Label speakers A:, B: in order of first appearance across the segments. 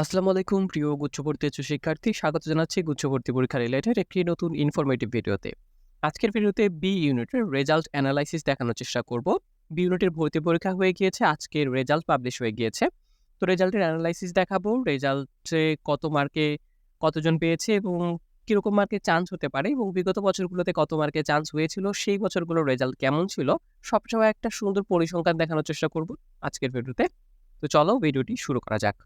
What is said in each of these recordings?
A: আসসালামু আলাইকুম, প্রিয় গুচ্ছভর্তি উচ্চ শিক্ষার্থী। স্বাগত জানাচ্ছি গুচ্ছভর্তি পরীক্ষা রিলেটেড একটি নতুন ইনফরমেটিভ ভিডিওতে আজকের ভিডিওতে বি ইউনিটের রেজাল্ট অ্যানালাইসিস দেখানোর চেষ্টা করব। বি ইউনিটের ভর্তি পরীক্ষা হয়ে গিয়েছে আজকের রেজাল্ট পাবলিশ হয়ে গিয়েছে। তো রেজাল্টের অ্যানালাইসিস দেখাবো। রেজাল্টে কত মার্কে কতজন পেয়েছে এবং কীরকম মার্কে চান্স হতে পারে এবং বিগত বছরগুলোতে কত মার্কে চান্স হয়েছিল, সেই বছরগুলোর রেজাল্ট কেমন ছিল, সবসময় একটা সুন্দর পরিসংখ্যান দেখানোর চেষ্টা করব আজকের ভিডিওতে তো চলো ভিডিওটি শুরু করা যাক।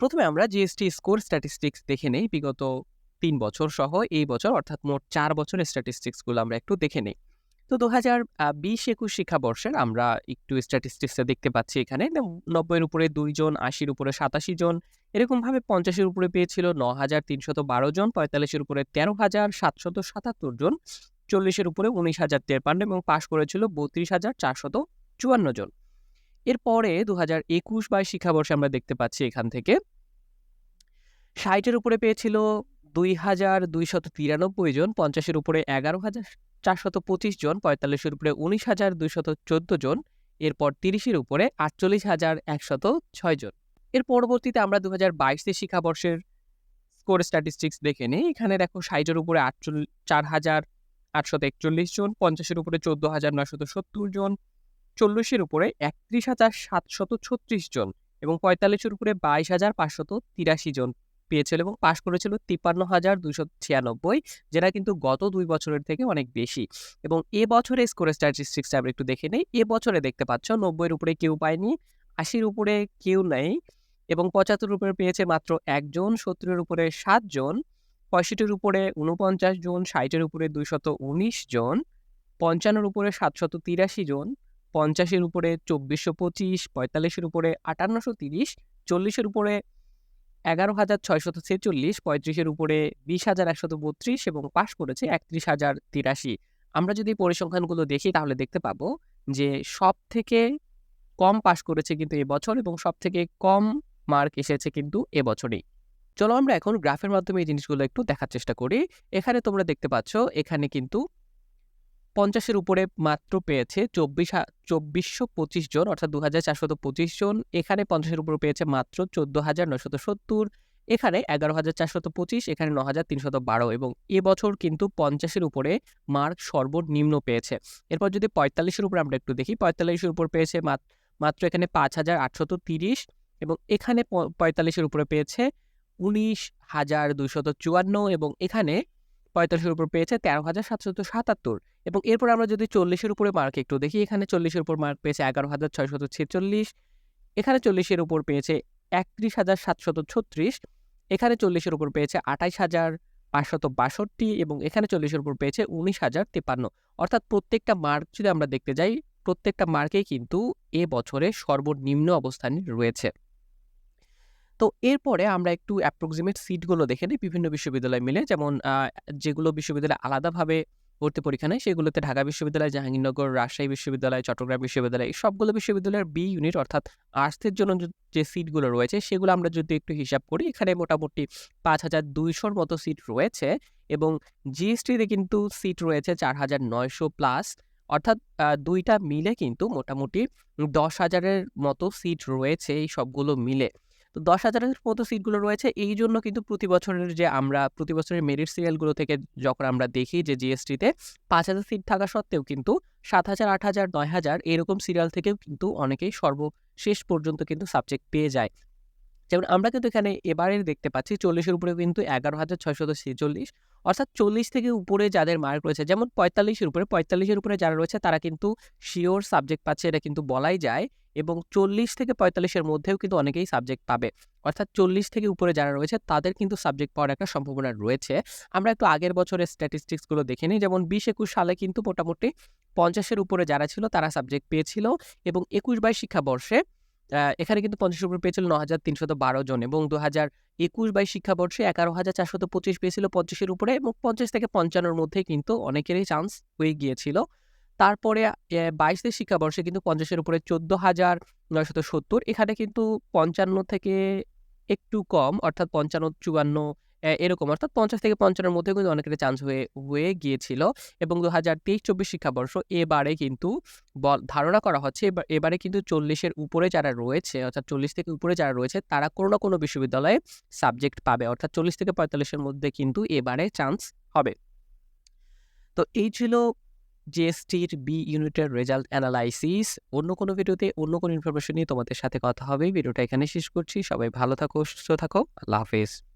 A: প্রথমে আমরা জিএসটি স্কোর স্ট্যাটিস্টিক্স দেখে নেই, বিগত তিন বছর সহ এই বছর, অর্থাৎ মোট চার বছরের স্ট্যাটিস্টিক্সগুলো আমরা একটু দেখে নেই। তো দু হাজার বিশ, একুশ শিক্ষাবর্ষের আমরা একটু স্ট্যাটিস্টিক্সটা দেখতে পাচ্ছি এখানে। নব্বইয়ের উপরে দুইজন আশির উপরে সাতাশি জন, এরকমভাবে পঞ্চাশের উপরে পেয়েছিল ন হাজার তিনশত বারো জন, পঁয়তাল্লিশের উপরে তেরো হাজার সাতশত সাতাত্তর জন, চল্লিশের উপরে উনিশ হাজার তেরপান্ন এবং পাশ করেছিল বত্রিশ হাজার চারশত চুয়ান্ন জন। এরপরে দু হাজার একুশ বাইশ শিক্ষাবর্ষে আমরা দেখতে পাচ্ছি এখান থেকে। ষাটের উপরে পেয়েছিল দুই হাজার দুইশত তিরানব্বই জন পঞ্চাশের উপরে এগারো হাজার চারশত পঁচিশ জন পঁয়তাল্লিশের উপরে উনিশ হাজার দুইশত চোদ্দ জন, এরপর তিরিশের উপরে আটচল্লিশ হাজার একশত ছয় জন। এর পরবর্তীতে আমরা দু হাজার বাইশে শিক্ষাবর্ষের স্কোর স্ট্যাটিস্টিক্স দেখে নিই। এখানে দেখো ষাটের উপরে আটচল্লিশ চার হাজার আটশত একচল্লিশ জন পঞ্চাশের উপরে চোদ্দ হাজার নয়শত সত্তর জন চল্লিশের উপরে একত্রিশ হাজার সাতশত ছত্রিশ জন এবং পঁয়তাল্লিশের উপরে বাইশ হাজার পাঁচশত তিরাশি জন পেয়েছিল এবং পাশ করেছিল তিপ্পান্ন হাজার দুইশো ছিয়ানব্বই, যেটা কিন্তু গত দুই বছরের থেকে অনেক বেশি। এবং এ বছরে স্কোর স্ট্যাটিস্টিক্সটা আমরা একটু দেখে নেই। এ বছরে দেখতে পাচ্ছ নব্বইয়ের উপরে কেউ পায়নি, আশির উপরে কেউ নেই এবং পঁচাত্তর উপরে পেয়েছে মাত্র একজন সত্তরের উপরে সাতজন পঁয়ষট্টির উপরে উনপঞ্চাশ জন, ষাটের উপরে দুইশত উনিশ জন, পঞ্চান্নর উপরে সাতশত তিরাশি জন পঞ্চাশের উপরে চব্বিশশো পঁচিশ, পঁয়তাল্লিশের উপরে আটান্নশো তিরিশ, চল্লিশের উপরে এগারো হাজার ছয়শত ছেচল্লিশ, পঁয়ত্রিশের উপরে বিশ হাজার একশত বত্রিশ এবং পাশ করেছে একত্রিশ হাজার তিরাশি। আমরা যদি পরিসংখ্যানগুলো দেখি তাহলে দেখতে পাবো যে সব থেকে কম পাশ করেছে কিন্তু এবছর এবং সব থেকে কম মার্ক এসেছে কিন্তু এবছরেই। চলো আমরা এখন গ্রাফের মাধ্যমে এই জিনিসগুলো একটু দেখার চেষ্টা করি। এখানে তোমরা দেখতে পাচ্ছ, এখানে কিন্তু পঞ্চাশের উপরে মাত্র পেয়েছে চব্বিশ চব্বিশশো পঁচিশ জন, অর্থাৎ দু হাজার চারশত পঁচিশ জন। এখানে পঞ্চাশের উপরে পেয়েছে মাত্র চোদ্দ হাজার নয়শত সত্তর। এখানে এগারো হাজার চারশত পঁচিশ, এখানে ন হাজার তিনশত বারো এবং এবছর কিন্তু পঞ্চাশের উপরে মার্ক সর্বনিম্ন পেয়েছে। এরপর যদি পঁয়তাল্লিশের উপরে আমরা একটু দেখি, পঁয়তাল্লিশের উপর পেয়েছে মাত্র এখানে পাঁচ হাজার আটশত তিরিশ এবং এখানে পঁয়তাল্লিশের উপরে পেয়েছে উনিশ হাজার দুইশত চুয়ান্ন এবং এখানে পঁয়তাল্লিশের উপর পেয়েছে তেরো হাজার সাতশত সাতাত্তর। এবং এরপর আমরা যদি চল্লিশের উপরে মার্ক একটু দেখি, এখানে চল্লিশের উপর মার্ক পেয়েছে এগারো হাজার ছয়শত ছেচল্লিশ, এখানে চল্লিশের উপর পেয়েছে একত্রিশ হাজার সাতশত ছত্রিশ, এখানে চল্লিশের উপর পেয়েছে আঠাইশ হাজার পাঁচশত বাষট্টি এবং এখানে চল্লিশের উপর পেয়েছে উনিশ হাজার তিপ্পান্ন। অর্থাৎ প্রত্যেকটা মার্ক যদি আমরা দেখতে যাই, প্রত্যেকটা মার্কেই কিন্তু এ বছরে সর্বনিম্ন অবস্থানে রয়েছে। তো এরপরে আমরা একটু অ্যাপ্রক্সিমেট সিটগুলো দেখে নিই বিভিন্ন বিশ্ববিদ্যালয় মিলে। যেমন যেগুলো বিশ্ববিদ্যালয় আলাদাভাবে ভর্তি পরীক্ষা নেয় সেগুলোতে ঢাকা বিশ্ববিদ্যালয়, জাহাঙ্গীরনগর, রাজশাহী বিশ্ববিদ্যালয়, চট্টগ্রাম বিশ্ববিদ্যালয়, এই সবগুলো বিশ্ববিদ্যালয়ের বি ইউনিট অর্থাৎ আর্টসের জন্য যে সিটগুলো রয়েছে, সেগুলো আমরা যদি একটু হিসাব করি, এখানে মোটামুটি পাঁচ হাজার দুইশোর মতো সিট রয়েছে এবং জিএসটিতে কিন্তু সিট রয়েছে চার হাজার নয়শো প্লাস অর্থাৎ দুইটা মিলে কিন্তু মোটামুটি দশ হাজারের মতো সিট রয়েছে এই সবগুলো মিলে। তো দশ হাজারের মতো সিটগুলো রয়েছে। এই জন্য কিন্তু প্রতি বছরের যে আমরা, প্রতি বছরের মেরিট সিরিয়ালগুলো থেকে যখন আমরা দেখি যে জিএসটিতে পাঁচ হাজার সিট থাকা সত্ত্বেও কিন্তু সাত হাজার, আট হাজার, নয় হাজার এরকম সিরিয়াল থেকেও কিন্তু অনেকেই সর্বশেষ পর্যন্ত কিন্তু সাবজেক্ট পেয়ে যায়। যেমন আমরা কিন্তু এখানে এবারে দেখতে পাচ্ছি চল্লিশের উপরে কিন্তু এগারো হাজার ছয়শত ছেচল্লিশ। অর্থাৎ চল্লিশ থেকে উপরে যাদের মার্ক রয়েছে, যেমন পঁয়তাল্লিশের উপরে পঁয়তাল্লিশের উপরে যারা রয়েছে তারা কিন্তু শিওর সাবজেক্ট পাচ্ছে, এটা কিন্তু বলাই যায়। এবং চল্লিশ থেকে পঁয়তাল্লিশের মধ্যেও কিন্তু অনেকেই সাবজেক্ট পাবে। অর্থাৎ চল্লিশ থেকে উপরে যারা রয়েছে, তাদের কিন্তু সাবজেক্ট পাওয়ার একটা সম্ভাবনা রয়েছে। আমরা একটু আগের বছরের স্ট্যাটিস্টিক্সগুলো দেখে নিই। যেমন বিশ একুশ সালে কিন্তু মোটামুটি পঞ্চাশের উপরে যারা ছিল, তারা সাবজেক্ট পেয়েছিল এবং একুশ বাইশ শিক্ষাবর্ষে এখানে কিন্তু পঞ্চাশের উপরে পেয়েছিল ন হাজার তিনশত বারো জন এবং দু হাজার একুশ বাইশ শিক্ষাবর্ষে এগারো হাজার চারশত পঁচিশ পেয়েছিল পঞ্চাশের উপরে এবং পঞ্চাশ থেকে পঞ্চান্নর মধ্যে কিন্তু অনেকেরই চান্স হয়ে গিয়েছিল। তারপরে বাইশের শিক্ষাবর্ষে কিন্তু পঞ্চাশের উপরে চোদ্দ হাজার নয়শত সত্তর এখানে কিন্তু পঞ্চান্ন থেকে একটু কম, অর্থাৎ পঞ্চান্ন, চুয়ান্ন এরকম অর্থাৎ ৫০ থেকে ৫৫ এর মধ্যে কিন্তু অনেকের চান্স হয়ে হয়ে গিয়েছিল এবং ২০২৩-২৪ শিক্ষাবর্ষ এবারে কিন্তু ধারণা করা হচ্ছে, এবা, এবারে কিন্তু চল্লিশের উপরে যারা রয়েছে, অর্থাৎ ৪০ থেকে উপরে যারা রয়েছে, তারা কোনো না কোনো বিশ্ববিদ্যালয়ে সাবজেক্ট পাবে। অর্থাৎ ৪০ থেকে পঁয়তাল্লিশের মধ্যে কিন্তু এবারে চান্স হবে। তো এই ছিল জিএসটির বি ইউনিটের রেজাল্ট অ্যানালাইসিস অন্য কোনো ভিডিওতে অন্য কোনো ইনফরমেশন নিয়ে তোমাদের সাথে কথা হবে। ভিডিওটা এখানে শেষ করছি। সবাই ভালো থাকো, সুস্থ থাকো। আল্লাহ হাফেজ।